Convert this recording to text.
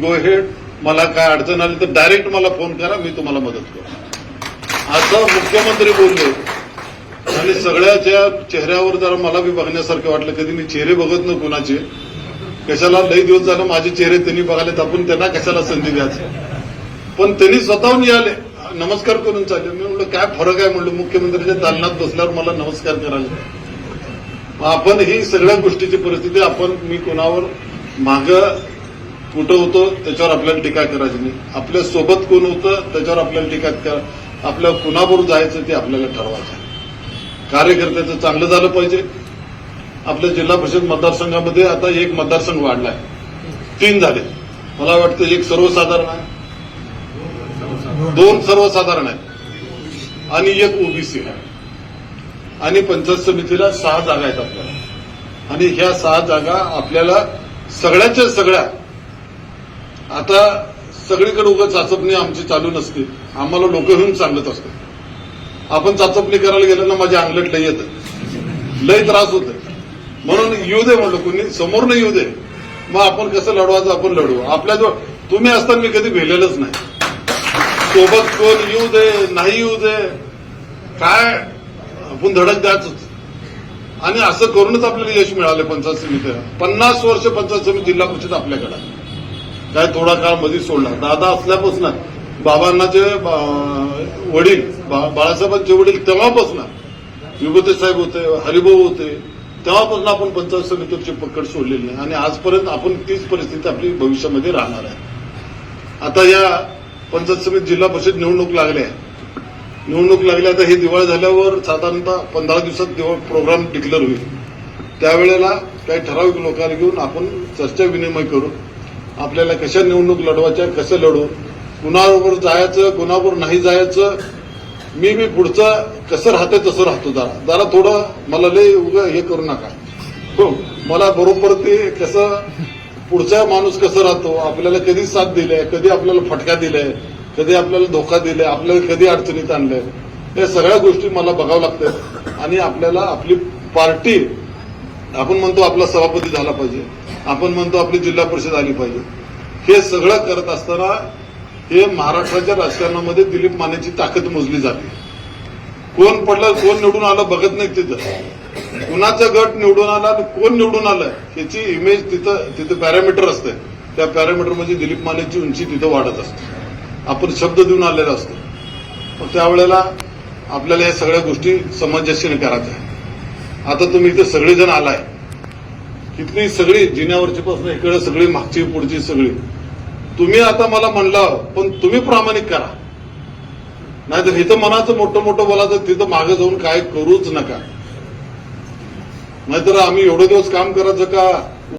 गो head मला काय अडचण आली तर डायरेक्ट मला फोन करा मी तुम्हाला मदत करू असं मुख्यमंत्री बोलले आणि सगळ्याच्या चेहऱ्यावर जरा मला बी बघण्यासारखं वाटलं कधी मी चेहरे बघत नाही कोणाचे. कशाला लई दिवस झालं माझे चेहरे त्यांनी बघायला आपण त्यांना कशाला संधी द्यायचं? पण त्यांनी स्वतःहून याले नमस्कार करून चालले. मी म्हणलं काय फरक आहे? म्हणलं मुख्यमंत्र्यांच्या दालनात बसल्यावर मला नमस्कार करायला आपण ही सगळ्या गोष्टीची परिस्थिती आपण मी कोणावर माग कुठं होतं त्याच्यावर आपल्याला टीका करायची नाही. आपल्यासोबत कोण होतं त्याच्यावर आपल्याला टीका करा आपल्या कुणाबरोबर जायचं ते आपल्याला ठरवायचं आहे. कार्यकर्त्याचं चांगलं झालं पाहिजे. आपल्या जिल्हा परिषद मतदारसंघामध्ये आता एक मतदारसंघ वाढला आहे. तीन झाले. मला वाटतं एक सर्वसाधारण आहे. दोन सर्वसाधारण आहेत. आणि एक ओबीसी आहे. आणि पंचायत समितीला सहा जागा आहेत आपल्याला. आणि ह्या सहा जागा आपल्याला सगळ्याच्या सगळ्या आता सगळीकडे उगा चाचपणी आमची चालू नसते. आम्हाला लोक येऊन सांगत असतात. आपण चाचपणी करायला गेलं ना माझ्या अंगलट लय येतं. लय त्रास होत. म्हणून येऊ दे म्हणलं कोणी समोर नाही येऊ दे. मग आपण कसं लढवायचं आपण लढवू. आपल्याजवळ तुम्ही असताना मी कधी भेलेलंच नाही. सोबत कोण येऊ दे नाही येऊ दे काय? आपण धडक द्याच आणि असं करूनच आपल्याला यश मिळालं पंचायत समिती पन्नास वर्ष पंचायत समिती जिल्हा परिषद आपल्याकडे आहे. काय थोडा काळमध्ये सोडला. दादा असल्यापासून बाबांना जे बा- वडील बा- बाळासाहेबांचे वडील तेव्हापासून विभूते साहेब होते हरिभाऊ होते तेव्हापासून आपण पंचायत समितीची पकड सोडलेली नाही. आणि आजपर्यंत आपण तीच परिस्थिती आपली भविष्यामध्ये राहणार आहे. आता या पंचायत समिती जिल्हा परिषद निवडणूक लागल्या आहे. निवडणूक लागली आता हे दिवाळी झाल्यावर साधारणतः पंधरा दिवसात दिवाळ प्रोग्राम डिक्लेअर होईल. त्यावेळेला काही ठराविक लोकांना घेऊन आपण चर्चा विनिमय करू. आपल्याला कशा निवडणूक लढवायच्या कसं लढू? कुणाबरोबर जायचं कुणाबरोबर नाही जायचं? मी मी पुढचं कसं राहते तसं राहतो जरा. जरा थोडं मला लय उग हे करू नका. हो मला बरोबर ते कसं पुढचा माणूस कसं राहतो? आपल्याला कधी साथ दिलाय कधी आपल्याला फटका दिलाय कधी आपल्याला धोका दिलाय आपल्याला कधी अडचणीत आणलंय? या सगळ्या गोष्टी मला बघाव्या लागतात आणि आपल्याला आपली पार्टी आपण म्हणतो आपला सभापती झाला पाहिजे. आपण म्हणतो आपली जिल्हा परिषद आली पाहिजे. हे सगळं करत असताना हे महाराष्ट्राच्या राजकारणामध्ये दिलीप मानेची ताकद मोजली जाते. कोण पडलं कोण निवडून आलं बघत नाही तिथं. कुणाचा गट निवडून आला आणि कोण निवडून आलं ह्याची इमेज तिथं तिथं पॅरामीटर असते. त्या पॅरामीटर म्हणजे दिलीप मानेची उंची तिथं वाढत असते. आपण शब्द देऊन आलेला असतो. मग त्यावेळेला आपल्याला या सगळ्या गोष्टी समंजस्याने करायच्या आहे आता तुम्ही इथे सगळेजण आलाय. कितली सगळी जिन्यावरची पासून इकडे सगळी मागची पुढची सगळी. तुम्ही आता मला म्हणलं पण तुम्ही प्रामाणिक करा. नाहीतर इथं मनाचं मोठं मोठं बोलायचं तिथं मागे जाऊन काय करूच नका. नाहीतर आम्ही एवढे दिवस काम करायचं का